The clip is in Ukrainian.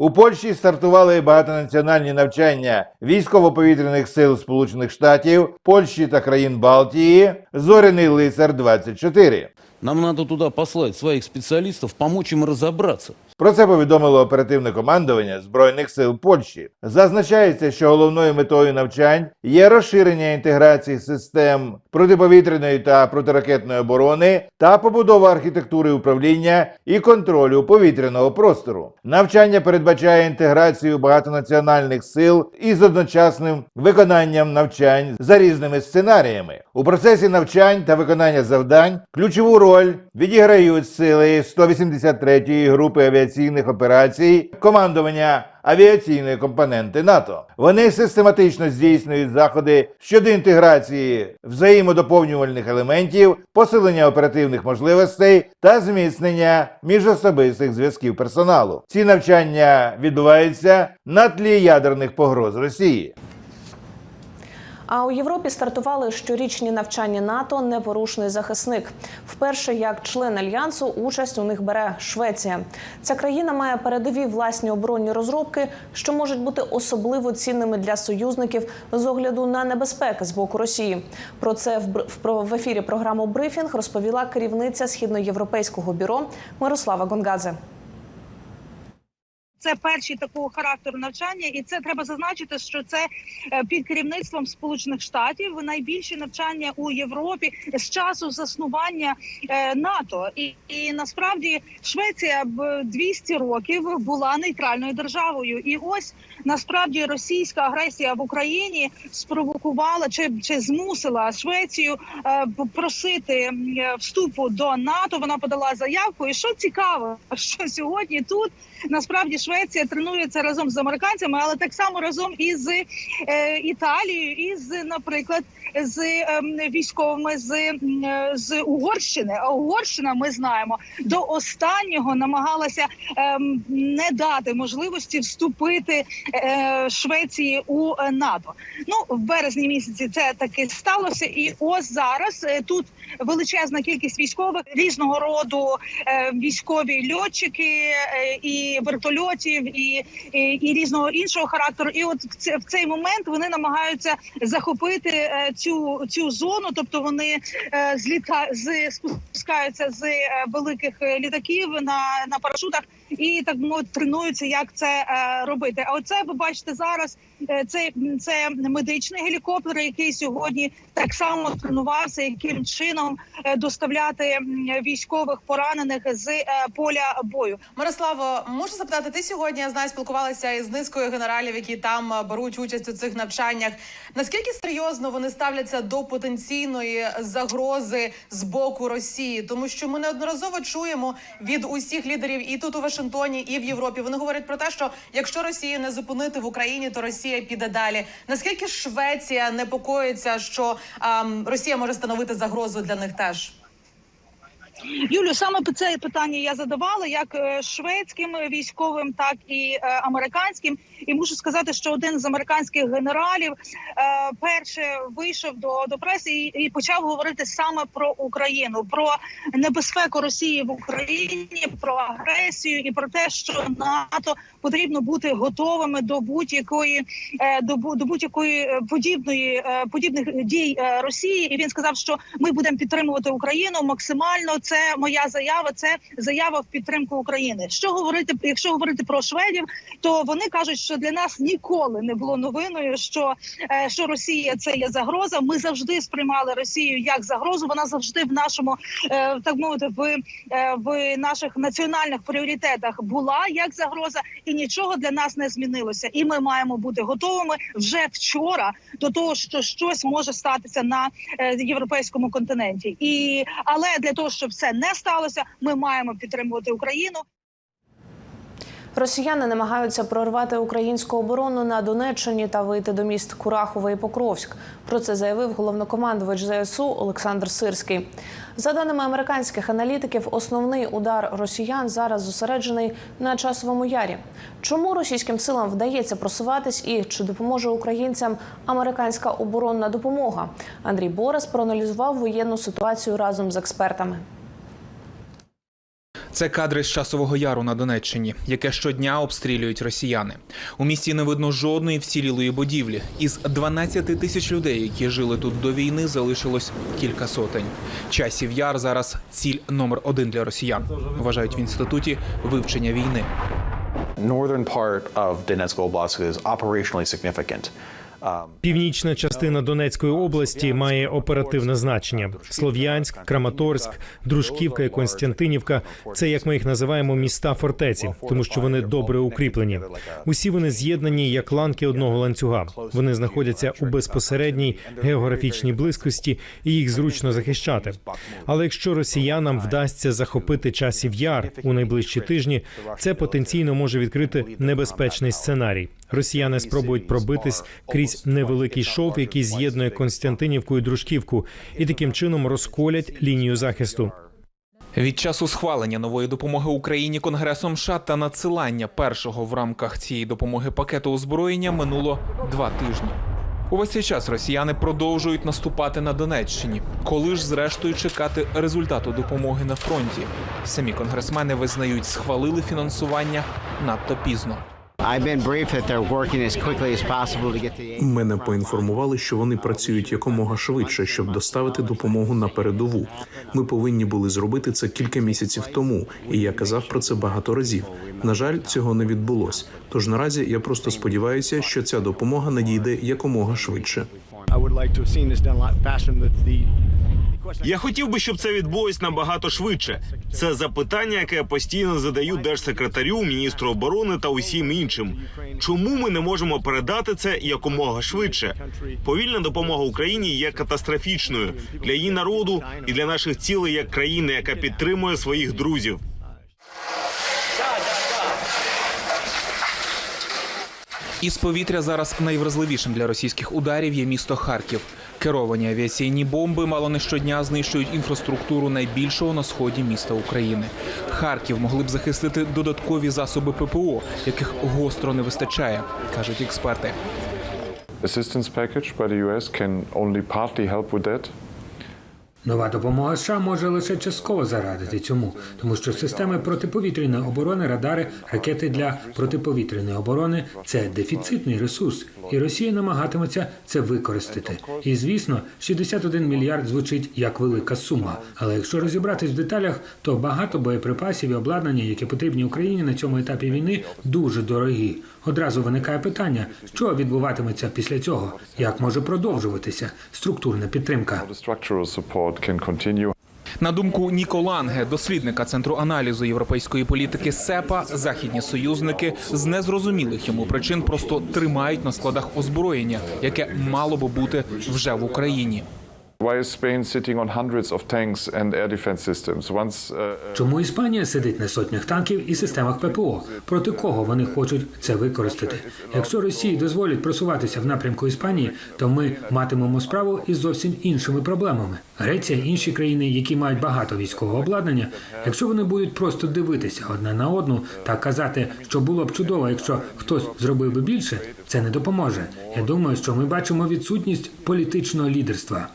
У Польщі стартували багатонаціональні навчання військово-повітряних сил Сполучених Штатів, Польщі та країн Балтії. Зоряний лицар 24 Нам надо туди послати своїх спеціалістів, помочь їм разобраться. Про це повідомило оперативне командування Збройних сил Польщі. Зазначається, що головною метою навчань є розширення інтеграції систем протиповітряної та протиракетної оборони та побудова архітектури управління і контролю повітряного простору. Навчання передбачає інтеграцію багатонаціональних сил із одночасним виконанням навчань за різними сценаріями. У процесі навчань та виконання завдань ключову роль відіграють сили 183-ї групи авіаційних операцій командування авіаційної компоненти НАТО. Вони систематично здійснюють заходи щодо інтеграції взаємодоповнювальних елементів, посилення оперативних можливостей та зміцнення міжособистих зв'язків персоналу. Ці навчання відбуваються на тлі ядерних погроз Росії. А у Європі стартували щорічні навчання НАТО Непорушний захисник. Вперше як член альянсу участь у них бере Швеція. Ця країна має передові власні оборонні розробки, що можуть бути особливо цінними для союзників з огляду на небезпеки з боку Росії. Про це в ефірі програми Брифінг розповіла керівниця східноєвропейського бюро Мирослава Гонгадзе. Це перші такого характеру навчання, і це треба зазначити, що це е, під керівництвом Сполучених Штатів найбільші навчання у Європі з часу заснування е, НАТО. І, і насправді Швеція б 200 років була нейтральною державою. І ось насправді російська агресія в Україні спровокувала чи, чи змусила Швецію е, просити вступу до НАТО. Вона подала заявку. І що цікаво, що сьогодні тут насправді Швеція тренується разом з американцями, але так само разом із е, Італією, із, наприклад, з ем, військовими з, з Угорщини. А Угорщина, ми знаємо, до останнього намагалася ем, не дати можливості вступити е, Швеції у НАТО. Ну в березні місяці це таки сталося, і ось зараз е, тут величезна кількість військових різного роду е, військові льотчики і вертольотів, і, і, і різного іншого характеру. І от в, цей момент вони намагаються захопити цю цю зону, тобто вони е, зліта з спускаються з е, великих е, літаків на, на парашутах. І так мовити, тренуються, як це робити. А оце ви бачите зараз. Це це медичний гелікоптер, який сьогодні так само тренувався, яким чином доставляти військових поранених з поля бою. Мирославо, можу запитати, ти сьогодні я знаю, спілкувалася із низкою генералів, які там беруть участь у цих навчаннях. Наскільки серйозно вони ставляться до потенційної загрози з боку Росії? Тому що ми неодноразово чуємо від усіх лідерів і тут у Вашингтоні, і в Європі. Вони говорять про те, що якщо Росію не зупинити в Україні, то Росія піде далі. Наскільки Швеція непокоїться, що ем, Росія може становити загрозу для них теж? Юлю, саме це питання я задавала як е, шведським військовим, так і е, американським. І мушу сказати, що один з американських генералів е, перше вийшов до, до преси і, і почав говорити саме про Україну, про небезпеку Росії в Україні, про агресію і про те, що НАТО потрібно бути готовими до будь-якої до, до будь-якої подібної подібних дій Росії. І він сказав, що ми будемо підтримувати Україну максимально. Це моя заява. Це заява в підтримку України. Що говорити, якщо говорити про шведів, то вони кажуть, що для нас ніколи не було новиною, що, е, що Росія це є загроза. Ми завжди сприймали Росію як загрозу. Вона завжди в нашому е, так мовити в, е, в наших національних пріоритетах була як загроза, і нічого для нас не змінилося. І ми маємо бути готовими вже вчора до того, що щось може статися на європейському континенті. І але для того, щоб це не сталося, ми маємо підтримувати Україну. Росіяни намагаються прорвати українську оборону на Донеччині та вийти до міст Курахове і Покровськ. Про це заявив головнокомандувач ЗСУ Олександр Сирський. За даними американських аналітиків, основний удар росіян зараз зосереджений на часовому ярі. Чому російським силам вдається просуватись і чи допоможе українцям американська оборонна допомога? Андрій Борис проаналізував воєнну ситуацію разом з експертами. Це кадри з часового яру на Донеччині, яке щодня обстрілюють росіяни. У місті не видно жодної вцілілої будівлі. Із 12 тисяч людей, які жили тут до війни, залишилось кілька сотень. Часів яр зараз ціль номер один для росіян. Вважають в інституті вивчення війни. northern part of Donetsk Oblast is operationally significant. Північна частина Донецької області має оперативне значення: Слов'янськ, Краматорськ, Дружківка і Константинівка це як ми їх називаємо міста фортеці, тому що вони добре укріплені. Усі вони з'єднані як ланки одного ланцюга. Вони знаходяться у безпосередній географічній близькості, і їх зручно захищати. Але якщо росіянам вдасться захопити часів яр у найближчі тижні, це потенційно може відкрити небезпечний сценарій. Росіяни спробують пробитись крізь невеликий шов, який з'єднує Константинівку і Дружківку, і таким чином розколять лінію захисту. Від часу схвалення нової допомоги Україні Конгресом США та надсилання першого в рамках цієї допомоги пакету озброєння минуло два тижні. Увесь цей час росіяни продовжують наступати на Донеччині. Коли ж зрештою чекати результату допомоги на фронті? Самі конгресмени визнають, схвалили фінансування надто пізно. I've been briefed that they're working as quickly as possible to get the aid. Мене поінформували, що вони працюють якомога швидше, щоб доставити допомогу на передову. Ми повинні були зробити це кілька місяців тому, і я казав про це багато разів. На жаль, цього не відбулось. Тож наразі я просто сподіваюся, що ця допомога надійде якомога швидше. I would like to have seen this done a lot faster. The, the, the question Я хотів би, щоб це відбулось набагато швидше. Це запитання, яке я постійно задаю держсекретарю, міністру оборони та усім іншим. Чому ми не можемо передати це якомога швидше? Повільна допомога Україні є катастрофічною для її народу і для наших цілей як країни, яка підтримує своїх друзів. Із повітря зараз найвразливішим для російських ударів є місто Харків. Керовані авіаційні бомби мало не щодня знищують інфраструктуру найбільшого на сході міста України. Харків могли б захистити додаткові засоби ППО, яких гостро не вистачає, кажуть експерти. assistance package by the US can only partly help with that. Нова допомога США може лише частково зарадити цьому, тому що системи протиповітряної оборони, радари, ракети для протиповітряної оборони це дефіцитний ресурс, і Росія намагатиметься це використати. І звісно, 61 мільярд звучить як велика сума. Але якщо розібратись в деталях, то багато боєприпасів і обладнання, які потрібні Україні на цьому етапі війни, дуже дорогі. Одразу виникає питання, що відбуватиметься після цього, як може продовжуватися структурна підтримка. Can. На думку Ніко Ланге, дослідника центру аналізу європейської політики СЕПА, західні союзники з незрозумілих йому причин просто тримають на складах озброєння, яке мало би бути вже в Україні. Once uh, Чому Іспанія сидить на сотнях танків і системах ППО? Проти кого вони хочуть це використати? Якщо Росії дозволять просуватися в напрямку Іспанії, то ми матимемо справу із зовсім іншими проблемами. Греція, інші країни, які мають багато військового обладнання, якщо вони будуть просто дивитися одна на одну та казати, що було б чудово, якщо хтось зробив би більше, це не допоможе. Я думаю, що ми бачимо відсутність політичного лідерства.